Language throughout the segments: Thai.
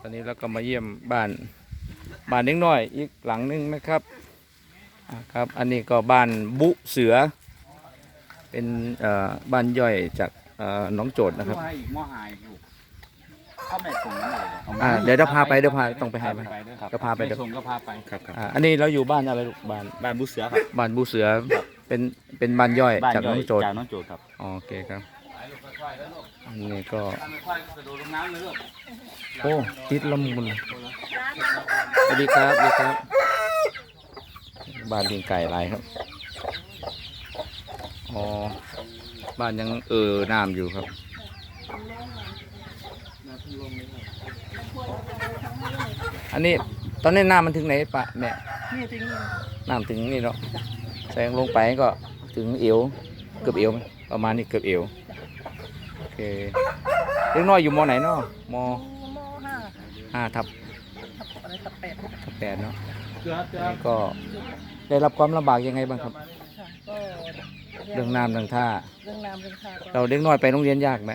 ตอนนี้เราก็มาเยี่ยมบ้านบ้านเล็กน้อยอีกหลังหนึงนะครับอ่าครับ อันนี้ก็บ้านบุเสือ เป็นเอ่อบ้านย่อยจากเอ่อหน้องโจทย์นะครับว่าอีกหม้อหายอยู่เข้าแม่ส่งนั่นเลยอ่าเดี๋ยวเดี๋ยวพาไปเดี๋ยวพาต้องไปให้มันด้วยครับก็พาไปเดี๋ยวส่งก็พาไปครับครับอ่าอันนี้เราอยู่บ้านอะไรลูกบ้านบ้านบุเสือครับบ้านบุเสือเป็นเป็นบ้านย่อยบ้านจากหย่น้ออยงโจทย์จากน้องโจทย์ครับอ๋อโอเคครับอันนี้ก็ค่อยๆกระ โดดลงน้ำเลยลูกโอ้ติดละมุนสวัสดีครับสวัสดีครับ บ้านเลี้ยงไก่หลายครับอ๋อบ้านยังเออน้ำอยู่ครับอันนี้ตอนนี้น้ำมันถึงไหนปะแม่นี่จริงน้ำถึงนี่เนาะแสงลงไปก็ถึงเอวเกือบเอวไหมประมาณนี้เกือบเอวโอเคเล็กน้อยอยู่มไหนเนาะมมห้า ห้าทับทับอะไรทับแปดค่ะทับแปดเนาะเกือบเกืออันบนี้ก็ได้รับความลำบากยังไงบ้างครับ ก็เรื่องน้ำเรื่องท่า เรื่องน้ำเรื่องท่าก็เราเด็กน้อยไปโรงเรียนยากไหม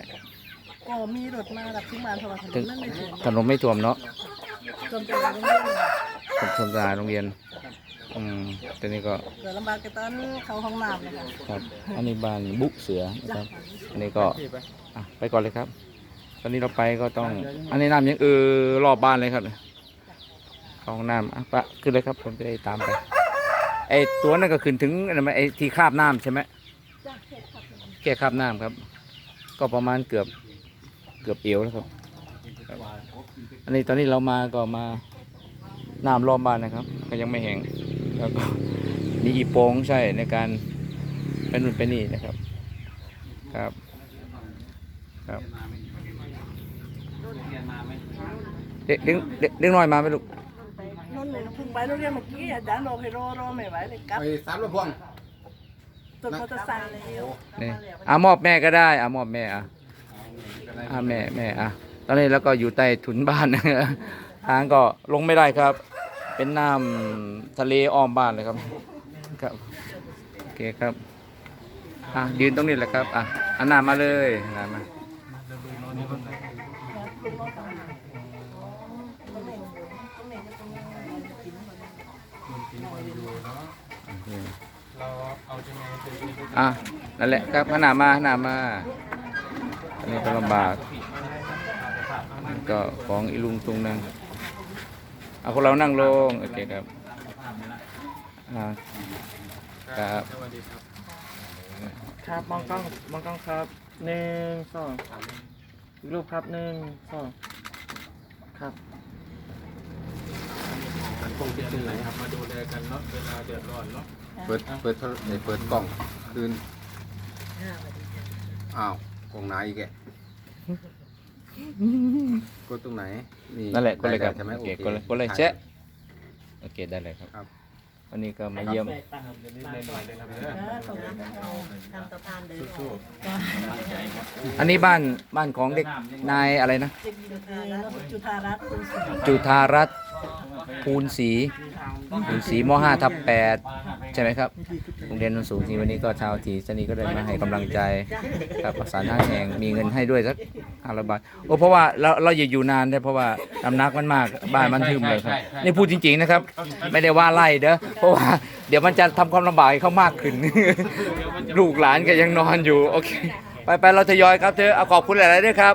ก็มีรถมาดับทุกมานเพราะว่าถนถึนงนั่นไม่ถึงถนนไม่ท่วมเนาะจนเป็นโรงเรียนถนนสายโรงเรียน อืมตอนนี้ก็เกิดลำบากกันตอนเข้าห้องน้ำเลยค่ะครับ อันนี้บ้านบุเสือนะคจ้ะรับ อันนี้ก็อะไปก่อนเลยครับ ตอนนี้เราไปก็ต้อง อันนี้น้ำยังเออรอบบ้านเลยครับเข้าห้องน้ำอะปะขึ้นเลยครับผมจะได้ตามไป ไอตัวนั่นก็ขึ้นถึงอะไรไหมไอที่คาบน้ำใช่ไหมแค่คาบน้ำครับ ก็ประมาณเกือบเกือบเอวแล้วครับครับ อันนี้ตอนนี้เรามาก็มาน้ำรอบบ้านนะครับ ก็ยังไม่แห้งแล้วก็มีอีโปงใช่ในการเป็นนู่นเป็นนี่นะครับ ครับ ครับ เรียนมาไหมเด็กเด็กเด็กเด็กน้อยมาไหมลูกนู่นหนูเพิ่งไปโรงเรียนเมื่อกี้อาจารย์บอกให้รอรอไม่ไหวเลยกลับไปสามรถพ่วงตุนมอเตอร์ไซค์เลยนี่อะมอบแม่ก็ได้อะมอบแม่อะอะแม่แม่อะตอนนี้แล้วก็อยู่ใต้ถุนบ้าน ทางก็ลงไม่ได้ครับ เป็นน้ำทะเลอ้อมบ้านเลยครับครับโอเคครับอะยืนตรงนี้แหละครับอะอันหน้ามาเลยหน้ามา อะนั่นแหละครับหน้ามาหน้ามา อันนี้ก็ลำบากก็ของอีลุงตุงนั่งเอาพวกเรานั่งลงโอเคครับอ่าครับครับมองกล้องมองกล้องครับหนึ่งสองอีกรูปครับหนึ่งสองครับ คงจะเป็นไรครับมาดูแลกันเนาะเวลาเดือดร้อนเนาะเปิดเปิดโทรเอ้ยเปิดกล้องคืนอ้าวกล้องไหนอีกแกกดตรงไหนนี่นั่นแหละกดเลยครับได้ใช่ไหมโอเคโกดเลยกดเลยถ่าแชะโอเคได้เลยครับ ครับ วันนี้ก็มาเยี่ยมนิดหน่อยๆเลยครับเด้อตรงนั้นเอาทำสะพานเดินออกอันนี้บ้านบ้านของเด็กนายอะไรนะจุธารัตน์จุธารัตน์คุณสุจุธารัตน์ ภูนศรีภูนศรีมห้าทับแปดใช่ไหมครับโรงเรียนโนนสูงทีวันนี้ก็ชาวทีสนีก็ได้มาให้กำลังใจครับประสานห้างแห่งมีเงินให้ด้วยสักห้าร้อยบาทโอ้เพราะว่าเราเราอย่าอยู่นานได้เพราะว่าน้ำหนักมันมากบ้านมันทึมเลยครับนี่พูดจริงๆนะครับ ไม่ได้ว่าไล่เด้อเพราะว่าเดี๋ยวมันจะทำความลำบากให้เขามากขึ้น ลูกหลานก็ยังนอนอยู่โอเคไปไปเราทยอยครับเธอเอาขอบคุณหลายๆด้วยครับ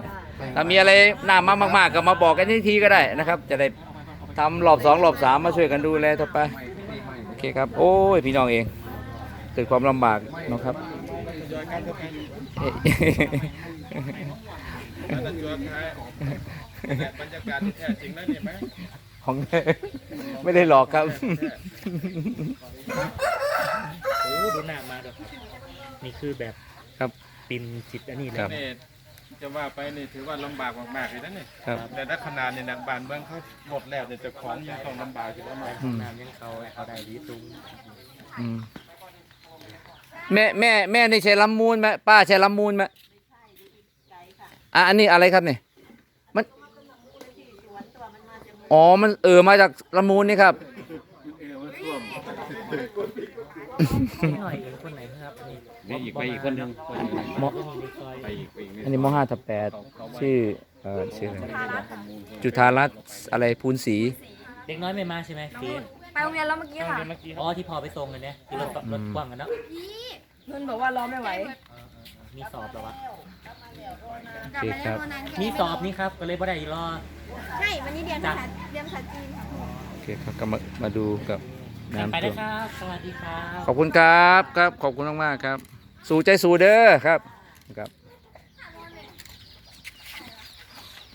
ถ้ามีอะไรหน้ามามากๆก็มาบอกกันทีก็ได้นะครับ จะได้ ทำรอบสองรอบสามมาช่วยกันดูแลต่อไปโอเคครับ โอ้ยพี่น้องเองเกิดความลำบากเนาะครับเอ๊ะบรรยากาศที่แท้จริงแล้วเนี่ยไหมของไม่ได้หลอกครับโอ้ดูหน้ามาด้วยครับ นี่คือแบบครับปินจิตอันนี้เลครัยบนี่ จะว่าไปนี่ถือว่าลำบากมากๆเลยนะเนี่ยครับ แต่ถ้าขนาดเนี่ยนักบานเมืองเขาหมดแล้วเนี่ยเจะของยังต้องลำบากอยู่แล้วมั้งอืม น้ำยังเขาเขาได้ดีสูงอืมแม่แม่แม่นี่ใช้ลำมูลไหมป้าใช้ลำมูลไหมอะอันนี้อะไรครับเนี่ยมันอ๋อมันเออมาจากลำมูลนี่ครับหน่อยเป็นคนไหนครับนี่ นี่อีกไปอีกคนหนึ่งมไปอีกไปอีกไปอีกอันนี้มห้าทับแปดชื่อเออชื่ออะไรจุธารัตน์อะไรภูนศรีเด็กน้อยไม่มาใช่ไหมฟีไปโรงเรียนแล้วเมื่อกี้ค่ะเมื่อกี้อ๋อที่พอไปส่งกันเนี่ยที่รถรถกว้างกันเนาะนุ่นบอกว่ารอไม่ไหว มีสอบแล้ววะโอเคครับ มีสอบนี่ครับก็เลยบ่ได้รอ ใช่ วันนี้เรียนภาษาเรียนภาษาจีนค่ะโอเคครับก็มามาดูกับไปน้ำได้ท่วมครับ สวัสดีครับ ขอบคุณครับครับ ขอบคุณมากๆครับ สู่ใจสู่เด้อครับครับ